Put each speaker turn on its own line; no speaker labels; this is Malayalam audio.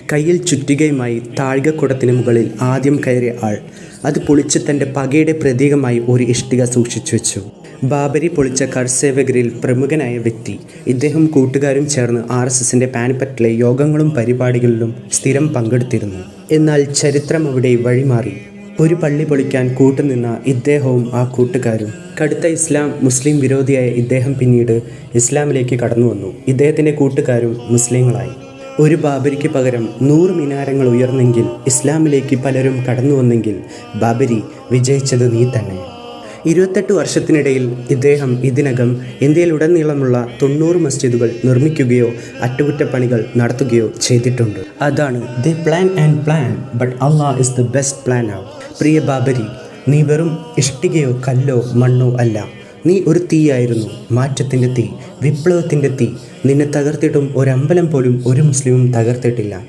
കയ്യിൽ ചുറ്റികയുമായി താഴികക്കുടത്തിന് മുകളിൽ ആദ്യം കയറിയ ആൾ അത് പൊളിച്ച് തന്റെ പകയുടെ പ്രതീകമായി ഒരു ഇഷ്ടിക സൂക്ഷിച്ചു വെച്ചു. ബാബരി പൊളിച്ച കർസേവകരിൽ പ്രമുഖനായ വ്യക്തി ഇദ്ദേഹം കൂട്ടുകാരും ചേർന്ന് ആർ എസ് എസിന്റെ പാനിപ്പറ്റിലെ യോഗങ്ങളും പരിപാടികളിലും സ്ഥിരം പങ്കെടുത്തിരുന്നു. എന്നാൽ ചരിത്രം അവിടെ വഴിമാറി. ഒരു പള്ളി പൊളിക്കാൻ കൂട്ടുനിന്ന ഇദ്ദേഹവും ആ കൂട്ടുകാരും കടുത്ത ഇസ്ലാം മുസ്ലിം വിരോധിയായ ഇദ്ദേഹം പിന്നീട് ഇസ്ലാമിലേക്ക് കടന്നു വന്നു ഇദ്ദേഹത്തിന്റെ കൂട്ടുകാരും മുസ്ലിങ്ങളായി. ഒരു ബാബരിക്ക് പകരം നൂറ് മിനാരങ്ങൾ ഉയർന്നെങ്കിൽ ഇസ്ലാമിലേക്ക് പലരും കടന്നു വന്നെങ്കിൽ ബാബരി വിജയിച്ചത് നീ തന്നെ. ഇരുപത്തെട്ട് വർഷത്തിനിടയിൽ ഇദ്ദേഹം ഇതിനകം ഇന്ത്യയിലുടനീളമുള്ള തൊണ്ണൂറ് മസ്ജിദുകൾ നിർമ്മിക്കുകയോ അറ്റകുറ്റപ്പണികൾ നടത്തുകയോ ചെയ്തിട്ടുണ്ട്. അതാണ് the plan and plan but Allah is the best plan ഔ പ്രിയ ബാബരി നീ വെറും ഇഷ്ടികയോ കല്ലോ മണ്ണോ അല്ല. നീ ഒരു തീയായിരുന്നു മാറ്റത്തിന്റെ തീ വിപ്ലവത്തിന്റെ തീ. നിന്നെ തകർത്തിട്ടും ഒരമ്പലം പോലും ഒരു മുസ്ലിമും തകർത്തിട്ടില്ല.